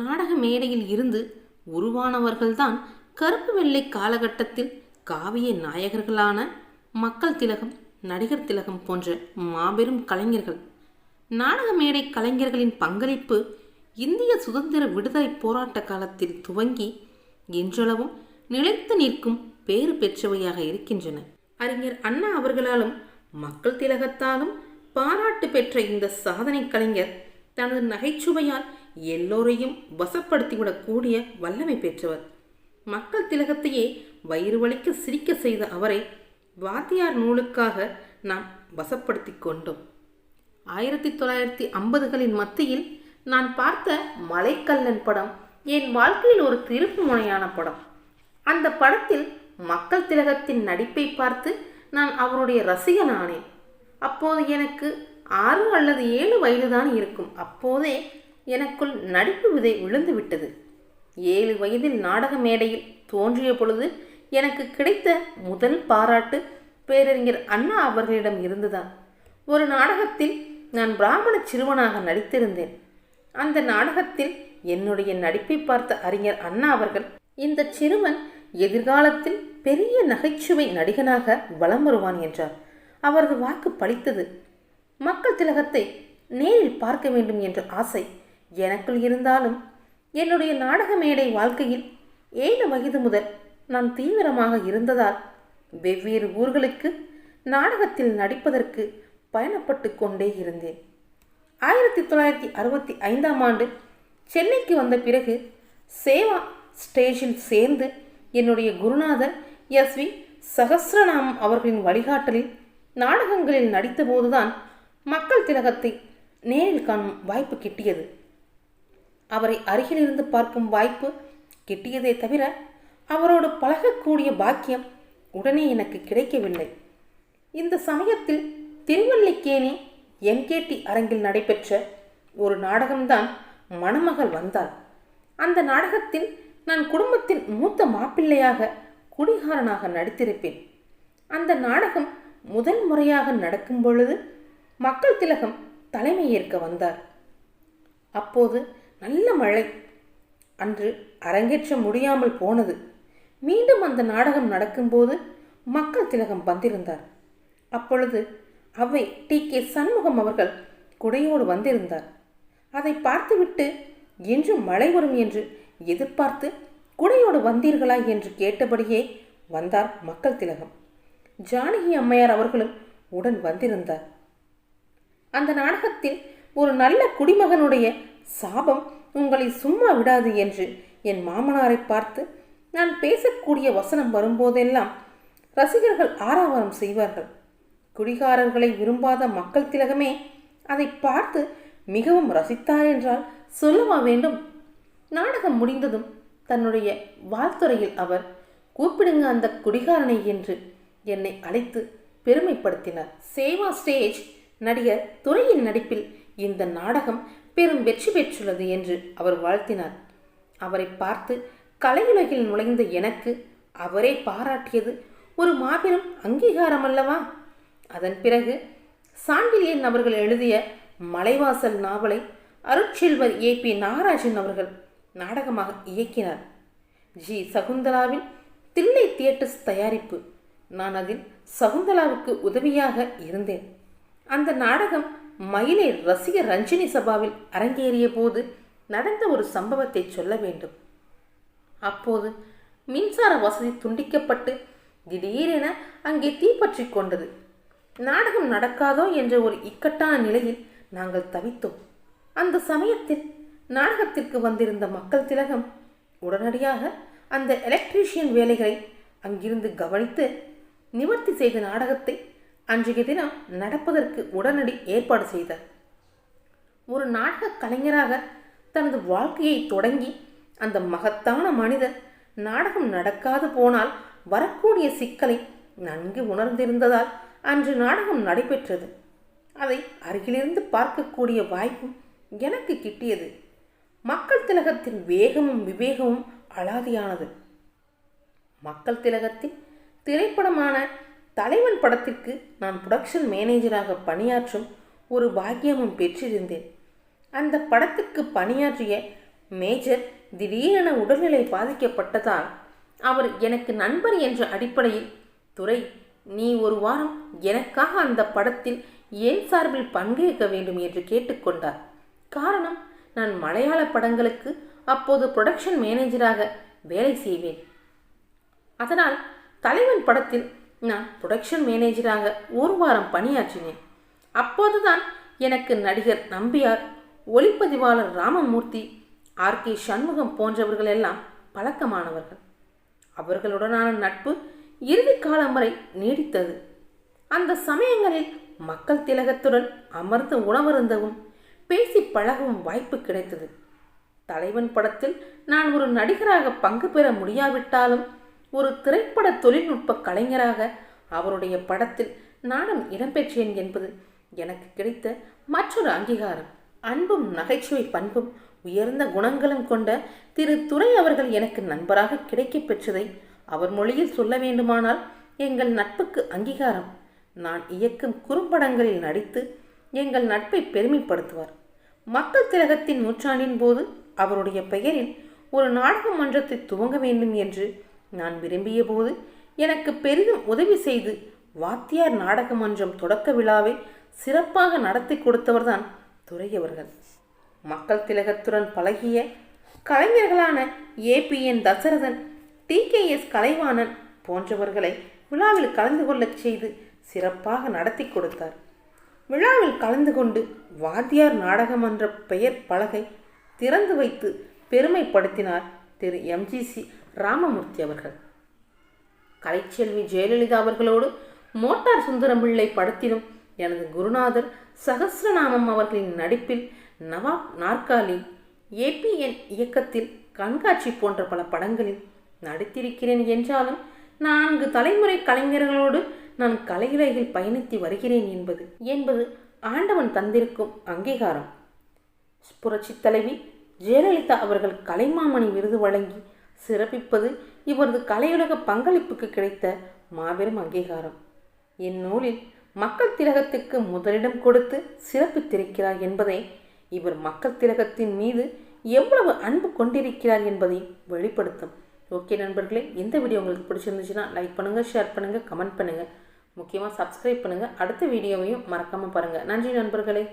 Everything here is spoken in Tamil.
நாடக மேடையில் இருந்து உருவானவர்கள்தான் கருப்பு வெள்ளை காலகட்டத்தில் காவிய நாயகர்களான மக்கள் திலகம் நடிகர் திலகம் போன்ற மாபெரும் கலைஞர்கள். நாடக மேடை கலைஞர்களின் பங்களிப்பு இந்திய சுதந்திர விடுதலை போராட்ட காலத்தில் துவங்கி இன்றளவும் நிலைத்து நிற்கும் பேறு பெற்றவையாக இருக்கின்றன. அறிஞர் அண்ணா அவர்களாலும் மக்கள் திலகத்தாலும் பாராட்டு பெற்ற இந்த சாதனை கலைஞர் தனது நகைச்சுவையால் எல்லோரையும் வசப்படுத்திவிடக்கூடிய வல்லமை பெற்றவர். மக்கள் திலகத்தையே வயிறு வலிக்க சிரிக்க செய்த அவரை வாத்தியார் நூலுக்காக நாம் வசப்படுத்தி கொண்டோம். ஆயிரத்தி தொள்ளாயிரத்தி ஐம்பதுகளின் மத்தியில் நான் பார்த்த மலைக்கல்லன் படம் என் வாழ்க்கையில் ஒரு திருப்பு முனையான படம். அந்த படத்தில் மக்கள் திலகத்தின் நடிப்பை பார்த்து நான் அவருடைய ரசிகன் ஆனேன். அப்போது எனக்கு ஆறு அல்லது ஏழு வயதுதான் இருக்கும். அப்போதே எனக்குள் நடிப்பு விதை விழுந்து விட்டது. ஏழு வயதில் நாடக மேடையில் தோன்றிய பொழுது எனக்கு கிடைத்த முதல் பாராட்டு பேரறிஞர் அண்ணா அவர்களிடம் இருந்துதான் ஒரு நாடகத்தில் நான் பிராமண சிறுவனாக நடித்திருந்தேன். அந்த நாடகத்தில் என்னுடைய நடிப்பை பார்த்த அறிஞர் அண்ணா அவர்கள் இந்த சிறுவன் எதிர்காலத்தில் பெரிய நகைச்சுவை நடிகனாக வலம் வருவான் என்றார். அவரது வாக்கு பளித்தது மக்கள் திலகத்தை நேரில் பார்க்க வேண்டும் என்ற ஆசை எனக்குள் இருந்தாலும் என்னுடைய நாடக மேடை வாழ்க்கையில் ஏழு வயது முதல் நான் தீவிரமாக இருந்ததால் வெவ்வேறு ஊர்களுக்கு நாடகத்தில் நடிப்பதற்கு பயணப்பட்டு கொண்டே இருந்தேன். ஆயிரத்தி தொள்ளாயிரத்தி அறுபத்தி ஐந்தாம் ஆண்டு சென்னைக்கு வந்த பிறகு சேவா ஸ்டேஜில் சேர்ந்து என்னுடைய குருநாதர் எஸ் வி சகசிரநாமம் அவர்களின் வழிகாட்டலில் நாடகங்களில் நடித்தபோதுதான் மக்கள் திலகத்தை நேரில் காணும் வாய்ப்பு கிட்டியது. அவரை அருகிலிருந்து பார்க்கும் வாய்ப்பு கிட்டியதே தவிர அவரோடு பழகக்கூடிய பாக்கியம் உடனே எனக்கு கிடைக்கவில்லை. இந்த சமயத்தில் திருவல்லிக்கேணி எம்கேடி அரங்கில் நடைபெற்ற ஒரு நாடகம்தான் மணமகள் வந்தாள். அந்த நாடகத்தில் நான் குடும்பத்தின் மூத்த மாப்பிள்ளையாக குடிகாரனாக நடித்திருப்பேன். அந்த நாடகம் முதல் முறையாக நடக்கும் பொழுது மக்கள் திலகம் தலைமை ஏற்க வந்தார். அப்போது நல்ல மழை. அன்று அரங்கேற்ற முடியாமல் போனது. மீண்டும் அந்த நாடகம் நடக்கும்போது மக்கள் திலகம் வந்திருந்தார். அப்பொழுது அவை டி. கே. சண்முகம் அவர்கள் குடையோடு வந்திருந்தார். அதை பார்த்துவிட்டு என்றும் மழை வரும் என்று எதிர்பார்த்து குடையோடு வந்தீர்களா என்று கேட்டபடியே வந்தார் மக்கள் திலகம். ஜானகி அம்மையார் அவர்களும் உடன் வந்திருந்தார். அந்த நாடகத்தில் ஒரு நல்ல குடிமகனுடைய சாபம் உங்களை சும்மா விடாது என்று என் மாமனாரை பார்த்து நான் பேசக்கூடிய வசனம் வரும்போதெல்லாம் ரசிகர்கள் ஆராவரம் செய்வார்கள். குடிகாரர்களை விரும்பாத மக்கள் திலகமே அதை பார்த்து மிகவும் ரசித்தார் என்றால் சொல்லவா வேண்டும்? நாடகம் முடிந்ததும் தன்னுடைய வாழ்த்துறையில் அவர் கூப்பிடுங்க அந்த குடிகாரனை என்று என்னை அழைத்து பெருமைப்படுத்தினார். சேவா ஸ்டேஜ் நடிகர் துறையின் நடிப்பில் இந்த நாடகம் பெரும் வெற்றி பெற்றுள்ளது என்று அவர் வாழ்த்தினார். அவரை பார்த்து கலையுலகில் நுழைந்த எனக்கு அவரே பாராட்டியது ஒரு மாபெரும் அங்கீகாரம் அல்லவா? அதன் பிறகு சாண்டிலியன் அவர்கள் எழுதிய மலைவாசல் நாவலை அருட்செல்வர் ஏ பி நாகராஜன் அவர்கள் நாடகமாக இயக்கினார். ஜி. சகுந்தலாவின் தில்லை தியேட்டர்ஸ் தயாரிப்பு. நான் அதில் சகுந்தலாவுக்கு உதவியாக இருந்தேன். அந்த நாடகம் மயிலை ரசிக ரஞ்சினி சபாவில் அரங்கேறிய போது நடந்த ஒரு சம்பவத்தை சொல்ல வேண்டும். அப்போது மின்சார வசதி துண்டிக்கப்பட்டு திடீரென அங்கே தீப்பற்றி கொண்டது. நாடகம் நடக்காதோ என்ற ஒரு இக்கட்டான நிலையில் நாங்கள் தவித்தோம். அந்த சமயத்தில் நாடகத்திற்கு வந்திருந்த மக்கள் திலகம் உடனடியாக அந்த எலக்ட்ரீஷியன் வேலைகளை அங்கிருந்து கவனித்து நிவர்த்தி செய்த நாடகத்தை அன்றைய தினம் நடப்பதற்கு உடனடி ஏற்பாடு செய்தார் ஒரு நாடக கலைஞராக தனது வாழ்க்கையை தொடங்கி அந்த மகத்தான மனிதர் நாடகம் நடக்காது போனால் வரக்கூடிய சிக்கலை நன்கு உணர்ந்திருந்ததால் அன்று நாடகம் நடைபெற்றது. அதை அருகிலிருந்து பார்க்கக்கூடிய வாய்ப்பும் எனக்கு கிட்டியது. மக்கள் திலகத்தின் வேகமும் விவேகமும் அலாதியானது. மக்கள் திலகத்தின் திரைப்படமான தலைவன் படத்திற்கு நான் புரொடக்ஷன் மேனேஜராக பணியாற்றும் ஒரு பாக்கியமும் பெற்றிருந்தேன். அந்த படத்திற்கு பணியாற்றிய மேஜர் திடீரென உடல்நிலை பாதிக்கப்பட்டதால் அவர் எனக்கு நண்பர் என்ற அடிப்படையில் துறை நீ ஒரு வாரம் எனக்காக அந்த படத்தில் என் சார்பில் பங்கேற்க வேண்டும்? என்று கேட்டுக்கொண்டார் காரணம் நான் மலையாள படங்களுக்கு அப்போது புரொடக்ஷன் மேனேஜராக வேலை செய்வேன். அதனால் தலைவன் படத்தில் நான் புரொடக்ஷன் மேனேஜராக ஒரு வாரம் பணியாற்றினேன். அப்போதுதான் எனக்கு நடிகர் நம்பியார் ஒளிப்பதிவாளர் ராமமூர்த்தி ஆர் கே சண்முகம் போன்றவர்கள் எல்லாம் பழக்கமானவர்கள். அவர்களுடனான நட்பு இறுதி காலம் வரை நீடித்தது. அந்த சமயங்களில் மக்கள் திலகத்துடன் அமர்ந்து உணவருந்தவும் பேசி பழகவும் வாய்ப்பு கிடைத்தது. தலைவன் படத்தில் நான் ஒரு நடிகராக பங்கு பெற முடியாவிட்டாலும் ஒரு திரைப்பட தொழில்நுட்ப கலைஞராக அவருடைய படத்தில் நானும் இடம்பெற்றேன் என்பது எனக்கு கிடைத்த மற்றொரு அங்கீகாரம். அன்பும் நகைச்சுவை பண்பும் உயர்ந்த குணங்களும் கொண்ட திரு துறை அவர்கள் எனக்கு நண்பராக கிடைக்கப் பெற்றதை அவர் மொழியில் சொல்ல வேண்டுமானால் எங்கள் நட்புக்கு அங்கீகாரம். நான் இயக்கும் குறும்படங்களில் நடித்து எங்கள் நட்பை பெருமைப்படுத்துவார். மக்கள் திலகத்தின் நூற்றாண்டின் போது அவருடைய பெயரில் ஒரு நாடக மன்றத்தை துவங்க வேண்டும் என்று நான் விரும்பிய போது எனக்கு பெரிதும் உதவி செய்து வாத்தியார் நாடக மன்றம் தொடக்க விழாவை சிறப்பாக நடத்தி கொடுத்தவர்தான் துறையவர்கள். மக்கள் திலகத்துடன் பழகிய கலைஞர்களான APN Dasarathan T K S Kalaivanan போன்றவர்களை விழாவில் கலந்து கொள்ளச் செய்து சிறப்பாக நடத்தி கொடுத்தார். விழாவில் கலந்து கொண்டு வாத்தியார் நாடகம் என்ற பெயர் பலகை திறந்து வைத்து பெருமைப்படுத்தினார் திரு எம்ஜிசி ராமமூர்த்தி அவர்கள். கலைச்செல்வி ஜெயலலிதா அவர்களோடு மோட்டார் சுந்தரம் பிள்ளை படத்திலும் எனது குருநாதர் சகசிரநாமம் அவர்களின் நடிப்பில் நவாப் நாற்காலி ஏபிஎன் இயக்கத்தில் கண்காட்சி போன்ற பல படங்களில் நடித்திருக்கிறேன் என்றாலும் நான்கு தலைமுறை கலைஞர்களோடு நான் கலையுலகில் பயணித்து வருகிறேன் என்பது என்பது ஆண்டவன் தந்திருக்கும் அங்கீகாரம். புரட்சி தலைவி ஜெயலலிதா அவர்கள் கலைமாமணி விருது வழங்கி சிறப்பிப்பது இவரது கலையுலக பங்களிப்புக்கு கிடைத்த மாபெரும் அங்கீகாரம். என் நூலில் மக்கள் திலகத்துக்கு முதலிடம் கொடுத்து சிறப்பித்திருக்கிறார் என்பதை இவர் மக்கள் திலகத்தின் மீது எவ்வளவு அன்பு கொண்டிருக்கிறார் என்பதை வெளிப்படுத்தும். ஓகே நண்பர்களே இந்த வீடியோ உங்களுக்கு பிடிச்சிருந்துச்சுன்னா லைக் பண்ணுங்கள் ஷேர் பண்ணுங்கள் கமெண்ட் பண்ணுங்கள் முக்கியமாக சப்ஸ்கிரைப் பண்ணுங்கள் அடுத்த வீடியோவையும் மறக்காமல் பாருங்கள் நன்றி நண்பர்களே.